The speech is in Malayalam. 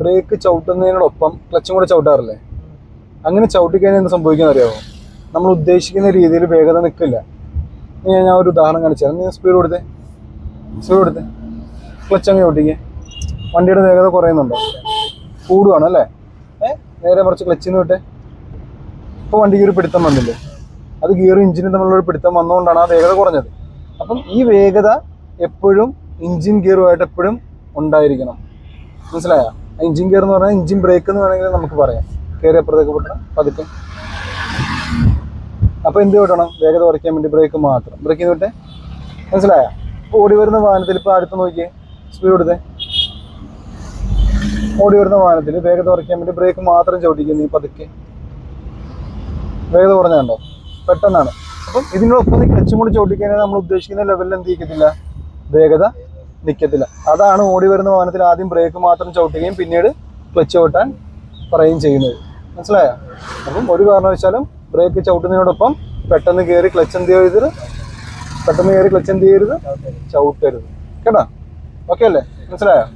ബ്രേക്ക് ചവിട്ടുന്നതിനോടൊപ്പം ക്ലച്ചും കൂടെ ചവിട്ടാറില്ലേ? അങ്ങനെ ചവിട്ടിക്കഴിഞ്ഞാൽ എന്ത് സംഭവിക്കുന്ന അറിയാമോ നമ്മൾ ഉദ്ദേശിക്കുന്ന രീതിയിൽ വേഗത നിൽക്കില്ല. ഞാൻ ഒരു ഉദാഹരണം കാണിച്ചു നീ സ്പീഡ് കൊടുത്തേ. സ്പീഡ് കൊടുത്തേ. ക്ലച്ച് അങ്ങ് ചവിട്ടിക്കേ. വണ്ടിയുടെ വേഗത കുറയുന്നുണ്ടോ. കൂടുവാണ് അല്ലേ? ഏ? നേരെ കുറച്ച് ക്ലച്ചിൽ നിന്ന് വിട്ടേ. ഇപ്പോൾ വണ്ടിക്ക് ഒരു പിടുത്തം വന്നില്ലേ? അത് ഗിയറും എഞ്ചിനും തമ്മിലുള്ള പിടുത്തം വന്നുകൊണ്ടാണ് ആ വേഗത കുറഞ്ഞത്. അപ്പം ഈ വേഗത എപ്പോഴും എഞ്ചിൻ ഗിയറുമായിട്ട് എപ്പോഴും ഉണ്ടായിരിക്കണം. മനസ്സിലായോ? എഞ്ചിൻ ഗിയർ എന്ന് പറഞ്ഞാൽ എഞ്ചിൻ ബ്രേക്ക് എന്ന് വേണമെങ്കിൽ നമുക്ക് പറയാം. കയറി അപ്പുറത്തേക്ക് പൊട്ടണം. പതുക്കെ. അപ്പോൾ എന്ത് വിടണം വേഗത കുറയ്ക്കാൻ വേണ്ടി ബ്രേക്ക് മാത്രം. ബ്രേക്ക് ചെയ്ത് വിട്ടേ? മനസ്സിലായ? ഓടി വരുന്ന വാഹനത്തിൽ ഇപ്പോൾ അടുത്ത് നോക്കിയേ. സ്പീഡ് കൊടുത്തേ. ഓടി വരുന്ന വാഹനത്തിൽ വേഗത കുറയ്ക്കാൻ വേണ്ടി ബ്രേക്ക് മാത്രം ചവിട്ടിക്കുന്നു ഈ പതുക്കെ. വേഗത കുറഞ്ഞുണ്ടോ പെട്ടെന്നാണ്. അപ്പം ഇതിനോടൊപ്പം ക്ലച്ചും കൂടി ചവിട്ടിക്കഴിഞ്ഞാൽ നമ്മൾ ഉദ്ദേശിക്കുന്ന ലെവലിൽ എന്ത് ചെയ്യത്തില്ല? വേഗത നിൽക്കത്തില്ല അതാണ് ഓടി വരുന്ന വാഹനത്തിൽ ആദ്യം ബ്രേക്ക് മാത്രം ചവിട്ടുകയും പിന്നീട് ക്ലച്ച് ചവിട്ടാൻ പറയുകയും ചെയ്യുന്നത്. മനസ്സിലായോ? അപ്പം ഒരു കാരണവശാലും ബ്രേക്ക് ചവിട്ടുന്നതിനോടൊപ്പം പെട്ടെന്ന് കയറി ക്ലച്ച് എന്ത് ചെയ്യരുത്? പെട്ടെന്ന് കയറി ക്ലച്ച് എന്ത് ചെയ്യരുത്? ചവിട്ടരുത്. കേട്ടോ? ഓക്കെ അല്ലേ? മനസ്സിലായോ?